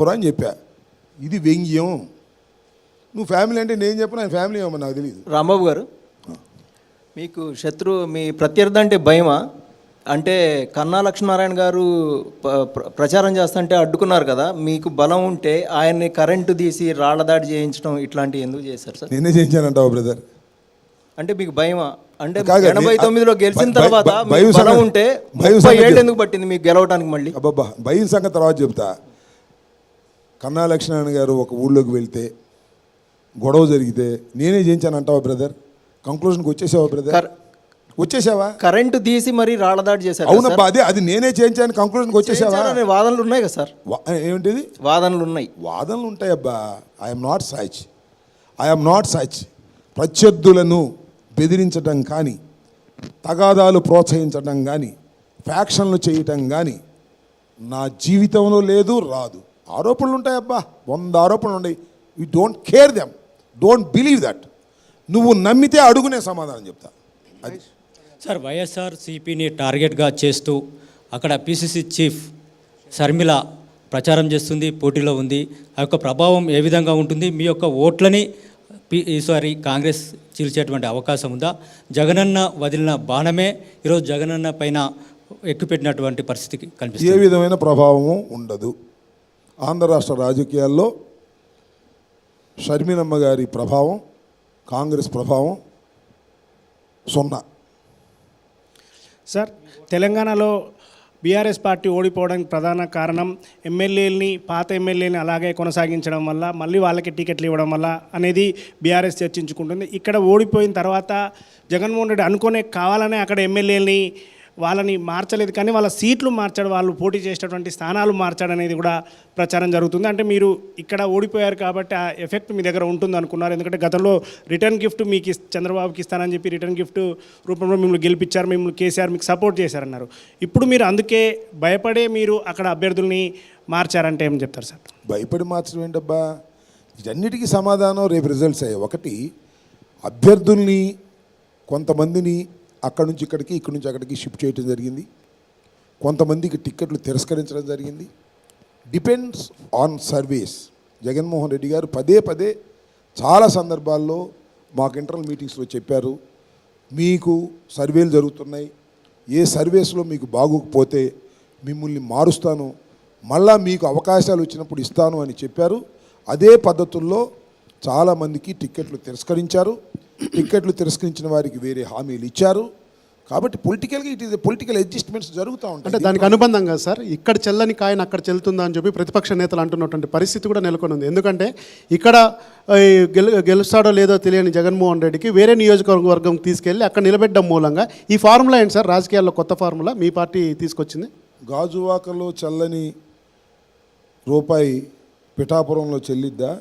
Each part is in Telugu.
పురా అని చెప్పా ఇది వ్యంగ్యం. నువ్వు ఫ్యామిలీ అంటే నేను చెప్పిన ఆయన ఫ్యామిలీ ఏమో నాకు తెలియదు రాంబాబు గారు మీకు శత్రు మీ ప్రత్యర్థి అంటే భయమా? అంటే కన్నా లక్ష్మీనారాయణ గారు ప్రచారం చేస్తుంటే అడ్డుకున్నారు కదా మీకు బలం ఉంటే ఆయన్ని కరెంటు తీసి రాళ్ళ దాడి చేయించడం ఇట్లాంటివి ఎందుకు చేశారు సార్? నేనే చేయించానంటావు బ్రదర్ అంటే మీకు భయమా? అంటే ఎనభై తొమ్మిదిలో గెలిచిన తర్వాత భయ- ఉంటే భయం ఏళ్ళు ఎందుకు పట్టింది మీకు గెలవడానికి మళ్ళీ? అబ్బబ్బా భయం సంగతి తర్వాత చెప్తా. కన్నా లక్ష్మణ్ గారు ఒక ఊళ్ళోకి వెళ్తే గొడవ జరిగితే నేనే చేయించానంటావా బ్రదర్ కంక్లూజన్కి వచ్చేసావా బ్రదర్ వచ్చేసావా? కరెంటు తీసి మరీ రాళ్ళ దాడి చేశారు అవునబ్బా అదే అది నేనే చేయించాను కంక్లూజన్కి వచ్చేసావా? చేయించారనే వాదనలు ఉన్నాయి కదా సార్. ఏమిటిది? వాదనలు ఉన్నాయి. వాదనలు ఉంటాయబ్బా. I'm not such I'm not such ప్రత్యర్థులను బెదిరించడం కానీ తగాదాలు ప్రోత్సహించడం కానీ ఫ్యాక్షన్లు చేయటం కానీ నా జీవితంలో లేదు రాదు. ఆరోపణలు ఉంటాయబ్బా. వంద ఆరోపణలు ఉన్నాయి. You don't care them don't believe that నువ్వు నమ్మితే అడుగునే సమాధానం చెప్తా. అది. సార్ వైఎస్ఆర్ సిపిని టార్గెట్గా చేస్తూ అక్కడ పిసిసి చీఫ్ శర్మిల ప్రచారం చేస్తుంది పోటీలో ఉంది. ఆ యొక్క ప్రభావం ఏ విధంగా ఉంటుంది? మీ యొక్క ఓట్లని ఈసారి కాంగ్రెస్ చీల్చేటువంటి అవకాశం ఉందా? జగనన్న వదిలిన బాణమే ఈరోజు జగనన్న పైన ఎక్కుపెట్టినటువంటి పరిస్థితికి ఏ కనిపిస్తుంది విధమైన ప్రభావము ఉండదు. ఆంధ్ర రాష్ట్ర రాజకీయాల్లో షర్మినమ్మ గారి ప్రభావం కాంగ్రెస్ ప్రభావం సున్నా. సార్ తెలంగాణలో బీఆర్ఎస్ పార్టీ ఓడిపోవడానికి ప్రధాన కారణం ఎమ్మెల్యేలని పాత ఎమ్మెల్యేని అలాగే కొనసాగించడం వల్ల మళ్ళీ వాళ్ళకి టికెట్లు ఇవ్వడం వల్ల అనేది బీఆర్ఎస్ చర్చించుకుంటుంది. ఇక్కడ ఓడిపోయిన తర్వాత జగన్మోహన్ రెడ్డి అనుకునే కావాలనే అక్కడ ఎమ్మెల్యేలని వాళ్ళని మార్చలేదు కానీ వాళ్ళ సీట్లు మార్చాడు వాళ్ళు పోటీ చేసేటటువంటి స్థానాలు మార్చాడు అనేది కూడా ప్రచారం జరుగుతుంది. అంటే మీరు ఇక్కడ ఓడిపోయారు కాబట్టి ఆ ఎఫెక్ట్ మీ దగ్గర ఉంటుంది అనుకున్నారు. ఎందుకంటే గతంలో రిటర్న్ గిఫ్ట్ మీకు చంద్రబాబుకి ఇస్తానని చెప్పి రిటర్న్ గిఫ్ట్ రూపంలో మిమ్మల్ని గెలిపించారు మిమ్మల్ని కేసీఆర్ మీకు సపోర్ట్ చేశారన్నారు. ఇప్పుడు మీరు అందుకే భయపడే మీరు అక్కడ అభ్యర్థుల్ని మార్చారంటే ఏం చెప్తారు సార్? భయపడి మార్చడం ఏంటబ్బా? ఇవన్నిటికీ సమాధానం రేపు రిజల్ట్స్ అయ్యాయి. ఒకటి అభ్యర్థుల్ని కొంతమందిని అక్కడి నుంచి ఇక్కడికి ఇక్కడి నుంచి అక్కడికి షిఫ్ట్ చేయడం జరిగింది. కొంతమందికి టిక్కెట్లు తిరస్కరించడం జరిగింది. Depends on service Jaganmohan Reddy garu పదే పదే చాలా సందర్భాల్లో మాకు ఇంటర్నల్ మీటింగ్స్లో చెప్పారు. మీకు సర్వేలు జరుగుతున్నాయి. ఏ సర్వేస్లో మీకు బాగోకపోతే మిమ్మల్ని మారుస్తాను. మళ్ళా మీకు అవకాశాలు వచ్చినప్పుడు ఇస్తాను అని చెప్పారు. అదే పద్ధతుల్లో చాలామందికి టిక్కెట్లు తిరస్కరించారు. టిక్కెట్లు తిరస్కరించిన వారికి వేరే హామీలు ఇచ్చారు. కాబట్టి పొలిటికల్గా ఇట్ ఈస్ పొలిటికల్ అడ్జస్ట్మెంట్స్ జరుగుతూ అంటే ఉంటాయి దానికి అనుబంధంగా సార్. ఇక్కడ చెల్లని కాయన అక్కడ చెల్లుతుందా అని చెప్పి ప్రతిపక్ష నేతలు అంటున్నటువంటి పరిస్థితి కూడా నెలకొని ఉంది ఎందుకంటే ఇక్కడ గెలు గెలుస్తాడో లేదో తెలియని జగన్మోహన్ రెడ్డికి వేరే నియోజకవర్గం తీసుకెళ్ళి అక్కడ నిలబెట్టడం మూలంగా ఈ ఫార్ములా ఏంటి సార్? రాజకీయాల్లో కొత్త ఫార్ములా మీ పార్టీ తీసుకొచ్చింది. గాజువాకలో చల్లని రూపాయి పిఠాపురంలో చెల్లిద్దా?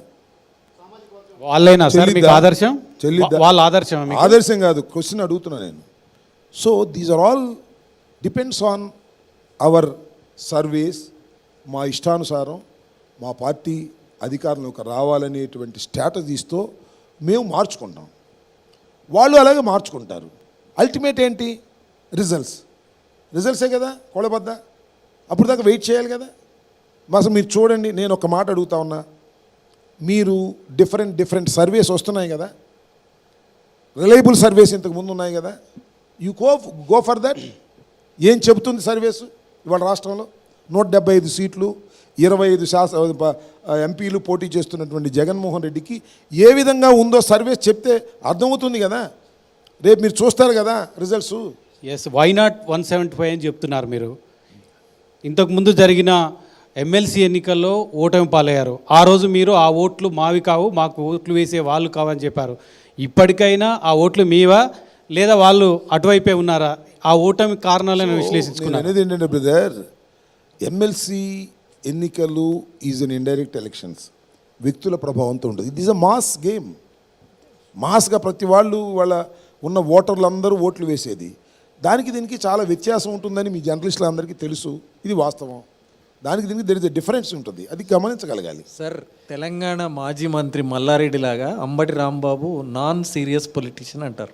వాళ్ళైనా సార్ మీకు? ఆదర్శం? వాళ్ళ ఆదర్శం ఆదర్శం కాదు క్వశ్చన్ అడుగుతున్నా నేను. So these are all depends on our service మా ఇష్టానుసారం మా పార్టీ అధికారంలోకి రావాలనేటువంటి స్ట్రాటజీస్తో మేము మార్చుకుంటాం. వాళ్ళు అలాగే మార్చుకుంటారు. అల్టిమేట్ ఏంటి? రిజల్ట్స్ రిజల్ట్సే కదా? కొలబద్ద అప్పుడు దాకా వెయిట్ చేయాలి కదా? అసలు మీరు చూడండి నేను ఒక మాట అడుగుతా ఉన్నా. మీరు డిఫరెంట్ డిఫరెంట్ సర్వేస్ వస్తున్నాయి కదా? రిలయబుల్ సర్వేస్ ఇంతకు ముందు ఉన్నాయి కదా? You go go for that ఏం చెబుతుంది సర్వేసు ఇవాళ రాష్ట్రంలో? నూట డెబ్బై ఐదు సీట్లు ఇరవై ఐదు శాస ఎంపీలు పోటీ చేస్తున్నటువంటి జగన్మోహన్ రెడ్డికి ఏ విధంగా ఉందో సర్వేస్ చెప్తే అర్థమవుతుంది కదా? రేపు మీరు చూస్తారు కదా results yes why not one seventy five అని చెప్తున్నారు మీరు. ఇంతకుముందు జరిగిన ఎమ్మెల్సీ ఎన్నికల్లో ఓటమి పాలయ్యారు. ఆ రోజు మీరు ఆ ఓట్లు మావి కావు మాకు ఓట్లు వేసే వాళ్ళు కావని చెప్పారు. ఇప్పటికైనా ఆ ఓట్లు మీవా? లేదా వాళ్ళు అటువైపే ఉన్నారా? ఆ ఓటమి కారణాలను నేను విశ్లేషించుకున్నారు. అనేది ఏంటంటే బ్రదర్ ఎమ్మెల్సీ ఎన్నికలు ఈజ్ అన్ ఇండైరెక్ట్ ఎలక్షన్స్ వ్యక్తుల ప్రభావంతో ఉంటుంది. It is a mass game మాస్గా ప్రతి వాళ్ళు వాళ్ళ ఉన్న ఓటర్లు అందరూ ఓట్లు వేసేది. దానికి దీనికి చాలా వ్యత్యాసం ఉంటుందని మీ జర్నలిస్టులు అందరికీ తెలుసు. ఇది వాస్తవం. దానికి దీనికి దర్ ఇస్ ఎ డిఫరెన్స్ ఉంటుంది. అది గమనించగలగాలి. సార్ తెలంగాణ మాజీ మంత్రి మల్లారెడ్డి లాగా Ambati Rambabu non serious politician అంటారు.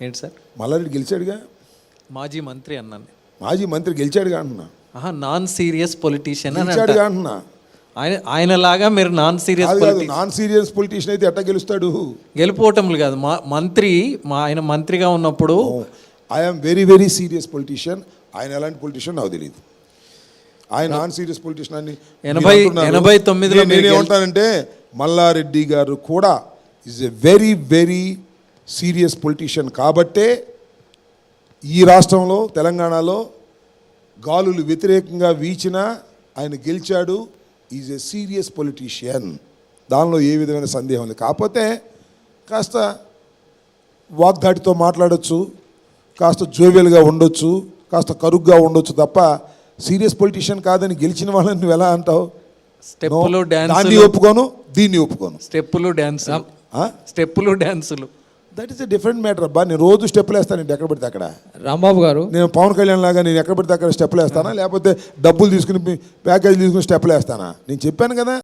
ఏంటి సార్? మల్లారెడ్డి గెలిచాడుగా? మాజీ మంత్రి అన్నాను మాజీ మంత్రి గెలిచాడుగా అంటున్నా. ఆహా నాన్ సీరియస్ పొలిటీషియన్ అని గెలిచాడుగా అంటారు. అంటున్నా. ఆయన ఆయనలాగా మీరు నాన్ సీరియస్ కాదు కాదు నాన్ సీరియస్ పొలిటీషియన్ అయితే ఎట్లా గెలుస్తాడు? గెలుపోవటంలు కాదు. మా మంత్రి మా ఆయన మంత్రిగా ఉన్నప్పుడు I'm very very serious politician ఆయన ఎలాంటి పొలిటీషియన్ నాకు తెలియదు ఆయన నాన్ సీరియస్ పొలిటీషియన్ అని ఎనభై-. ఎనభై తొమ్మిదిలో నేనేమంటానంటే మల్లారెడ్డి గారు కూడా is a very very serious politician కాబట్టే ఈ రాష్ట్రంలో తెలంగాణలో గాలులు వ్యతిరేకంగా వీచినా ఆయన గెలిచాడు. ఈజ్ ఎ సీరియస్ పొలిటీషియన్ దానిలో ఏ విధమైన సందేహం లేదు. కాకపోతే కాస్త వాగ్దాటితో మాట్లాడొచ్చు కాస్త జోవియల్గా ఉండొచ్చు కాస్త కరుగ్గా ఉండొచ్చు తప్ప సీరియస్ పొలిటీషియన్ కాదని గెలిచిన వాళ్ళని నువ్వు ఎలా అంటావు? స్టెప్పులు డాన్సులు ఒప్పుకోను దీన్ని ఒప్పుకోను. స్టెప్పులు డాన్సులు స్టెప్పులు డాన్సులు that is a different matter అబ్బా. నేను రోజు స్టెప్పులు వేస్తాను ఎక్కడ పడితే అక్కడ. రాంబాబు గారు. నేను పవన్ కళ్యాణ్ లాగా నేను ఎక్కడ పడితే అక్కడ స్టెప్పులు వేస్తానా? లేకపోతే డబ్బులు తీసుకుని ప్యాకేజ్ తీసుకుని స్టెప్పులు వేస్తానా? నేను చెప్పాను కదా.